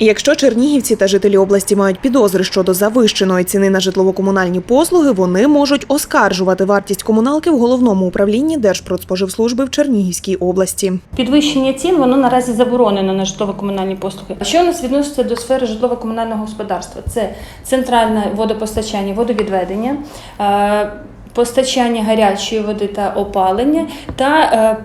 Якщо чернігівці та жителі області мають підозри щодо завищеної ціни на житлово-комунальні послуги, вони можуть оскаржувати вартість комуналки в головному управлінні Держпродспоживслужби в Чернігівській області. Підвищення цін воно наразі заборонено на житлово-комунальні послуги. Що у нас відноситься до сфери житлово-комунального господарства? Це центральне водопостачання, водовідведення, е, постачання гарячої води та опалення та е,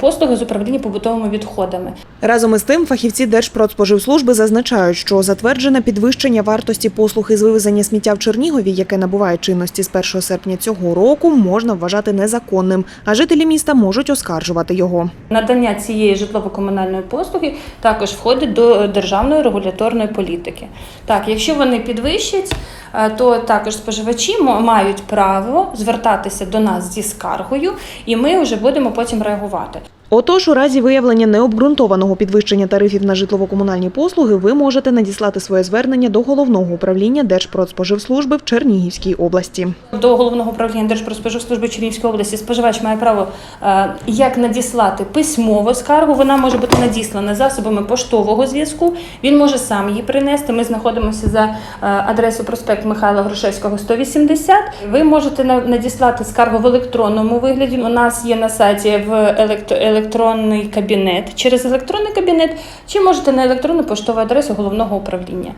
послуги з управління побутовими відходами. Разом із тим, фахівці Держпродспоживслужби зазначають, що затверджене підвищення вартості послуг із вивезення сміття в Чернігові, яке набуває чинності з 1 серпня цього року, можна вважати незаконним, а жителі міста можуть оскаржувати його. Надання цієї житлово-комунальної послуги також входить до державної регуляторної політики. Так, якщо вони підвищать, е, то також споживачі мають право звертатися до нас зі скаргою, і ми вже будемо потім реагувати. squatted Отож, у разі виявлення необґрунтованого підвищення тарифів на житлово-комунальні послуги, ви можете надіслати своє звернення до головного управління Держпродспоживслужби в Чернігівській області. До головного управління Держпродспоживслужби Чернігівської області споживач має право е, як надіслати письмову скаргу. Вона може бути надіслана засобами поштового зв'язку. Він може сам її принести. Ми знаходимося за е, адресою проспект Михайла Грушевського, 180. Ви можете надіслати скаргу в електронному вигляді. У нас є на сайті в електро- електронний кабінет через електронний кабінет, чи можете на електронну поштову адресу головного управління.